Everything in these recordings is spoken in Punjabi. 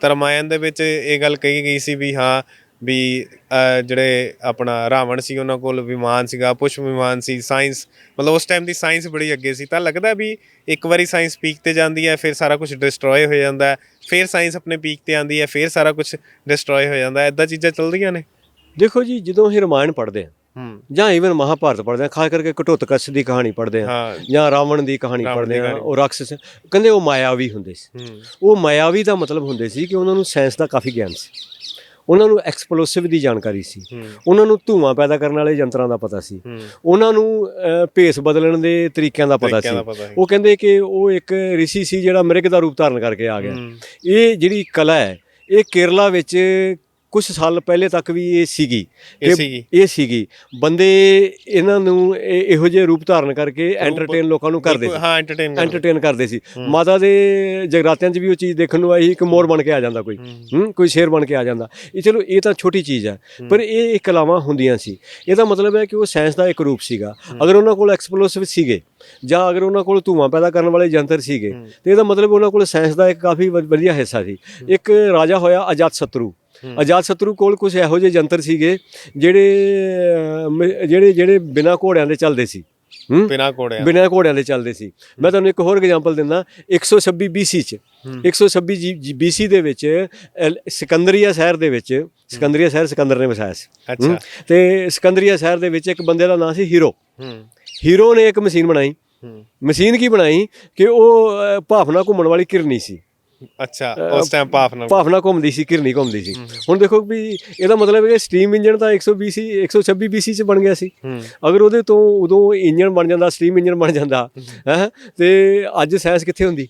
ਤਾਂ ਰਮਾਇਣ ਦੇ ਵਿੱਚ ਇਹ ਗੱਲ ਕਹੀ ਗਈ ਸੀ ਵੀ ਹਾਂ, ਵੀ ਜਿਹੜੇ ਆਪਣਾ ਰਾਵਣ ਸੀ, ਉਹਨਾਂ ਕੋਲ ਵਿਮਾਨ ਸੀਗਾ ਪੁਸ਼ਪ ਵਿਮਾਨ ਸੀ, ਸਾਇੰਸ, ਮਤਲਬ ਉਸ ਟਾਈਮ ਦੀ ਸਾਇੰਸ ਬੜੀ ਅੱਗੇ ਸੀ। ਤਾਂ ਲੱਗਦਾ ਵੀ ਇੱਕ ਵਾਰੀ ਸਾਇੰਸ ਪੀਕ ਤੇ ਜਾਂਦੀ ਹੈ, ਫਿਰ ਸਾਰਾ ਕੁਝ ਡਿਸਟਰੋਏ ਹੋ ਜਾਂਦਾ ਹੈ, ਫਿਰ ਸਾਇੰਸ ਆਪਣੇ ਪੀਕ ਤੇ ਆਉਂਦੀ ਹੈ, ਫਿਰ ਸਾਰਾ ਕੁਝ ਡਿਸਟਰੋਏ ਹੋ ਜਾਂਦਾ ਹੈ। ਇਦਾਂ ਚੀਜ਼ਾਂ ਚੱਲਦੀਆਂ ਨੇ? ਦੇਖੋ ਜੀ, ਜਦੋਂ ਅਸੀਂ ਰਾਮਾਇਣ ਪੜ੍ਹਦੇ ਹਾਂ ਜਾਂ ਈਵਨ ਮਹਾਭਾਰਤ ਪੜ੍ਹਦੇ ਹਾਂ ਖਾਸ ਕਰਕੇ ਘਟੋਤਕਚ ਦੀ ਕਹਾਣੀ ਪੜ੍ਹਦੇ ਹਾਂ ਹਾਂ। ਜਾਂ ਰਾਵਣ ਦੀ ਕਹਾਣੀ ਪੜ੍ਹਦੇ ਕਹਾਣੀ। ਉਹ ਰਾਖਸ਼ ਕਹਿੰਦੇ ਉਹ ਮਾਇਆਵੀ ਹੁੰਦੇ ਸੀ। ਉਹ ਮਾਇਆਵੀ ਦਾ ਮਤਲਬ ਹੁੰਦੇ ਸੀ ਕਿ ਉਹਨਾਂ ਨੂੰ ਸਾਇੰਸ ਦਾ ਕਾਫੀ ਗਿਆਨ ਸੀ। ਉਹਨਾਂ ਨੂੰ ਐਕਸਪਲੋਸਿਵ ਦੀ ਜਾਣਕਾਰੀ ਸੀ। ਉਹਨਾਂ ਨੂੰ ਧੂਆਂ ਪੈਦਾ ਕਰਨ ਵਾਲੇ ਯੰਤਰਾਂ ਦਾ ਪਤਾ ਸੀ। ਉਹਨਾਂ ਨੂੰ ਭੇਸ ਬਦਲਣ ਦੇ ਤਰੀਕਿਆਂ ਦਾ ਪਤਾ ਸੀ। ਉਹ ਕਹਿੰਦੇ ਕਿ ਉਹ ਇੱਕ ਰਿਸ਼ੀ ਸੀ ਜਿਹੜਾ ਮਿਰਗ ਦਾ ਰੂਪ ਧਾਰਨ ਕਰਕੇ ਆ ਗਿਆ। ਇਹ ਜਿਹੜੀ ਕਲਾ ਹੈ ਇਹ ਕੇਰਲਾ ਵਿੱਚ ਕੁਝ ਸਾਲ ਪਹਿਲੇ ਤੱਕ ਵੀ ਇਹ ਸੀਗੀ। ਇਹ ਸੀਗੀ। ਇਹ ਸੀਗੀ। ਬੰਦੇ ਇਹਨਾਂ ਨੂੰ ਇਹ- ਇਹੋ ਜਿਹੇ ਰੂਪ ਧਾਰਨ ਕਰਕੇ ਐਂਟਰਟੇਨ ਲੋਕਾਂ ਨੂੰ ਕਰਦੇ ਸੀ। ਹਾਂ ਐਂਟਰਟੇਨ ਐਂਟਰਟੇਨ ਕਰਦੇ ਸੀ। ਮਾਤਾ ਦੇ ਜਗਰਾਤਿਆਂ 'ਚ ਵੀ ਉਹ ਚੀਜ਼ ਦੇਖਣ ਨੂੰ ਆਈ ਕਿ ਮੋਰ ਬਣ ਕੇ ਆ ਜਾਂਦਾ ਕੋਈ। ਹੂੰ। ਕੋਈ ਸ਼ੇਰ ਬਣ ਕੇ ਆ ਜਾਂਦਾ। ਇਹ ਚਲੋ ਇਹ ਤਾਂ ਛੋਟੀ ਚੀਜ਼ ਹੈ। ਪਰ ਇਹ ਇੱਕ ਕਲਾਵਾਂ ਹੁੰਦੀਆਂ ਸੀ। ਇਹਦਾ ਮਤਲਬ ਹੈ ਕਿ ਉਹ ਸਾਇੰਸ ਦਾ ਇੱਕ ਰੂਪ ਸੀਗਾ। ਅਗਰ ਉਹਨਾਂ ਕੋਲ ਐਕਸਪਲੋਸਿਵ ਸੀਗੇ ਜਾਂ ਅਗਰ ਉਹਨਾਂ ਕੋਲ ਧੂਆਂ ਪੈਦਾ ਕਰਨ ਵਾਲੇ ਯੰਤਰ ਸੀਗੇ ਤੇ ਇਹਦਾ ਮਤਲਬ ਉਹਨਾਂ ਕੋਲ ਸਾਇੰਸ ਦਾ ਇੱਕ ਕਾਫੀ ਵ- ਵਧੀਆ ਹਿੱਸਾ ਸੀ। ਇੱਕ ਰਾਜਾ ਹੋਇਆ ਅਜਾਤ ਅਜਾਤ ਸ਼ਤਰੂ ਕੋਲ ਕੁਝ ਇਹੋ ਜਿਹੇ ਯੰਤਰ ਸੀਗੇ ਜਿਹੜੇ ਜਿਹੜੇ ਜਿਹੜੇ ਬਿਨਾਂ ਘੋੜਿਆਂ ਦੇ ਚੱਲਦੇ ਸੀ। ਬਿਨਾ ਕੋੜਿਆ ਬਿਨਾਂ ਘੋੜਿਆਂ ਦੇ ਚੱਲਦੇ ਸੀ। ਮੈਂ ਤੁਹਾਨੂੰ ਇੱਕ ਹੋਰ ਐਗਜ਼ਾਮਪਲ ਦਿੰਦਾ 126 BC ਚ। 126 BC ਦੇ ਵਿੱਚ ਸਿਕੰਦਰੀਆ ਸ਼ਹਿਰ ਦੇ ਵਿੱਚ ਸਿਕੰਦਰੀਆ ਸ਼ਹਿਰ ਸਿਕੰਦਰ ਨੇ ਵਸਾਇਆ ਸੀ। ਅੱਛਾ। ਤੇ ਸਿਕੰਦਰੀਆ ਸ਼ਹਿਰ ਦੇ ਵਿੱਚ ਇੱਕ ਬੰਦੇ ਦਾ ਨਾਮ ਸੀ ਹੀਰੋ ਹੀਰੋ ਨੇ ਇੱਕ ਮਸ਼ੀਨ ਬਣਾਈ। ਮਸ਼ੀਨ ਕੀ ਬਣਾਈ? ਕਿ ਉਹ ਭਾਫਨਾ ਘੁੰਮਣ ਵਾਲੀ ਕਿਰਨੀ ਸੀ। ਅੱਛਾ ਉਸ ਟਾਈਮ ਨਾਲ ਭਾਫਨਾ ਘੁੰਮਦੀ ਸੀ ਕਿਰਨੀ ਘੁੰਮਦੀ ਸੀ। ਹੁਣ ਦੇਖੋ ਵੀ ਇਹਦਾ ਮਤਲਬ ਹੈ ਕਿ ਸਟੀਮ ਇੰਜਨ ਤਾਂ 120 ਸੀ 126 BC ਚ ਬਣ ਗਿਆ ਸੀ। ਅਗਰ ਉਹਦੇ ਤੋਂ ਉਦੋਂ ਇੰਜਨ ਬਣ ਜਾਂਦਾ ਸਟੀਮ ਇੰਜਨ ਬਣ ਜਾਂਦਾ ਹੈ। ਤੇ ਅੱਜ ਸਾਇੰਸ ਕਿੱਥੇ ਹੁੰਦੀ?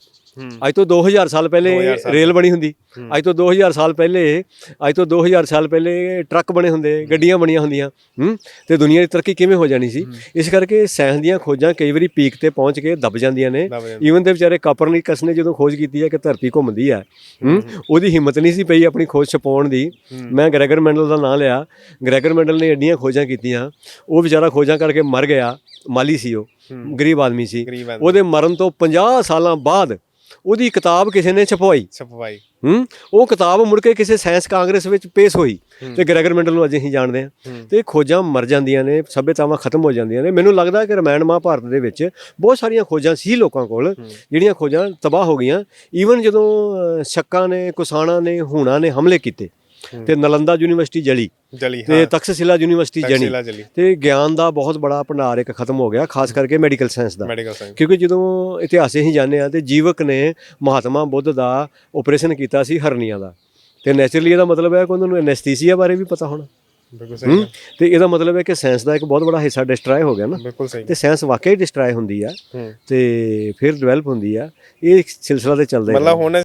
ਅੱਜ ਤੋਂ 2000 ਸਾਲ ਪਹਿਲੇ 2000 ਸਾਲ ਰੇਲ ਬਣੀ ਹੁੰਦੀ। ਅੱਜ ਤੋਂ 2000 ਸਾਲ ਪਹਿਲੇ ਅੱਜ ਤੋਂ 2000 ਸਾਲ ਪਹਿਲੇ ਟਰੱਕ ਬਣੇ ਹੁੰਦੇ ਗੱਡੀਆਂ ਬਣੀਆਂ ਹੁੰਦੀਆਂ। ਹੂੰ? ਤੇ ਦੁਨੀਆ ਦੀ ਤਰੱਕੀ ਕਿਵੇਂ ਹੋ ਜਾਣੀ ਸੀ? ਇਸ ਕਰਕੇ ਸਾਇੰਸ ਦੀਆਂ ਖੋਜਾਂ ਕਈ ਵਾਰੀ ਪੀਕ ਤੇ ਪਹੁੰਚ ਕੇ ਦਬ ਜਾਂਦੀਆਂ ਨੇ। ਈਵਨ ਦੇ ਵਿਚਾਰੇ ਕਾਪਰਨਿਕਸ ਨੇ ਜਦੋਂ ਖੋਜ ਕੀਤੀ ਹੈ ਕਿ ਧਰਤੀ ਘੁੰਮਦੀ ਹੈ। ਹੂੰ? ਉਹਦੀ ਹਿੰਮਤ ਨਹੀਂ ਸੀ ਪਈ ਆਪਣੀ ਖੋਜ ਛਪਾਉਣ ਦੀ। ਮੈਂ ਗ੍ਰੈਗਰ ਮੈਂਡਲ ਦਾ ਨਾਮ ਲਿਆ। ਗ੍ਰੈਗਰ ਮੈਂਡਲ ਨੇ ਐਡੀਆਂ ਖੋਜਾਂ ਕੀਤੀਆਂ। ਉਹ ਵਿਚਾਰਾ ਖੋਜਾਂ ਕਰਕੇ ਮਰ ਗਿਆ। ਮਾਲੀ ਸੀ ਉਹ। ਗਰੀਬ ਆਦਮੀ ਸੀ। ਉਹਦੇ ਮਰਨ ਤੋਂ 50 ਸਾਲਾਂ ਬਾਅਦ ਉਹਦੀ ਕਿਤਾਬ ਕਿਸੇ ਨੇ ਛਪਵਾਈ। ਛਪਵਾਈ। ਹੂੰ? ਉਹ ਕਿਤਾਬ ਮੁੜ ਕੇ ਕਿਸੇ ਸਾਇੰਸ ਕਾਂਗਰਸ ਵਿੱਚ ਪੇਸ਼ ਹੋਈ ਤੇ ਗ੍ਰੈਗਰ ਮੈਂਡਲ ਨੂੰ ਅੱਜ ਅਸੀਂ ਜਾਣਦੇ ਹਾਂ। ਤੇ ਖੋਜਾਂ ਮਰ ਜਾਂਦੀਆਂ ਨੇ ਸਭਿਅਤਾਵਾਂ ਖਤਮ ਹੋ ਜਾਂਦੀਆਂ ਨੇ। ਮੈਨੂੰ ਲੱਗਦਾ ਕਿ ਰਮਾਇਣ ਮਹਾਭਾਰਤ ਦੇ ਵਿੱਚ ਬਹੁਤ ਸਾਰੀਆਂ ਖੋਜਾਂ ਸੀ ਲੋਕਾਂ ਕੋਲ ਜਿਹੜੀਆਂ ਖੋਜਾਂ ਤਬਾਹ ਹੋ ਗਈਆਂ। ਈਵਨ ਜਦੋਂ ਸ਼ੱਕਾਂ ਨੇ ਕੁਸਾਣਾ ਨੇ ਹੂਣਾ ਨੇ ਹਮਲੇ ਕੀਤੇ ਤੇ ਨਲੰਦਾ ਯੂਨੀਵਰਸਿਟੀ ਜਲੀ। ਜਲੀ ਤੇ ਤਖਤਸ਼ਿਲਾ ਯੂਨੀਵਰਸਿਟੀ ਜਣੀ। ਤੇ ਗਿਆਨ ਦਾ ਬਹੁਤ ਬੜਾ ਭੰਡਾਰ ਇੱਕ ਖਤਮ ਹੋ ਗਿਆ ਖਾਸ ਕਰਕੇ ਮੈਡੀਕਲ ਸਾਇੰਸ ਦਾ। ਕਿਉਂਕਿ ਜਦੋਂ ਇਤਿਹਾਸ ਅਸੀਂ ਜਾਣਦੇ ਆ ਤੇ ਜੀਵਕ ਨੇ ਮਹਾਤਮਾ ਬੁੱਧ ਦਾ ਆਪਰੇਸ਼ਨ ਕੀਤਾ ਸੀ ਹਰਨੀਆਂ ਦਾ। ਤੇ ਨੇਚਰਲੀ ਇਹਦਾ ਮਤਲਬ ਹੈ ਕਿ ਉਹਨਾਂ ਨੂੰ ਐਨੈਸਥੀਸੀਆ ਬਾਰੇ ਵੀ ਪਤਾ ਹੋਣਾ। ਬਿਲਕੁਲ ਸਹੀ ਹੂੰ? ਤੇ ਇਹਦਾ ਮਤਲਬ ਹੈ ਕਿ ਸਾਇੰਸ ਦਾ ਇੱਕ ਬਹੁਤ ਬੜਾ ਹਿੱਸਾ ਡਿਸਟਰਾਏ ਹੋ ਗਿਆ ਨਾ। ਬਿਲਕੁਲ ਸਹੀ ਤੇ ਸਾਇੰਸ ਵਾਕਈ ਡਿਸਟਰਾਏ ਹੁੰਦੀ ਆ। ਹੂੰ। ਤੇ ਫਿਰ ਡਿਵੈਲਪ ਹੁੰਦੀ ਆ। ਇਹ ਸਿਲਸਿਲਾ ਤੇ ਚੱਲਦਾ ਹੀ ਮਤਲਬ ਹੁਣ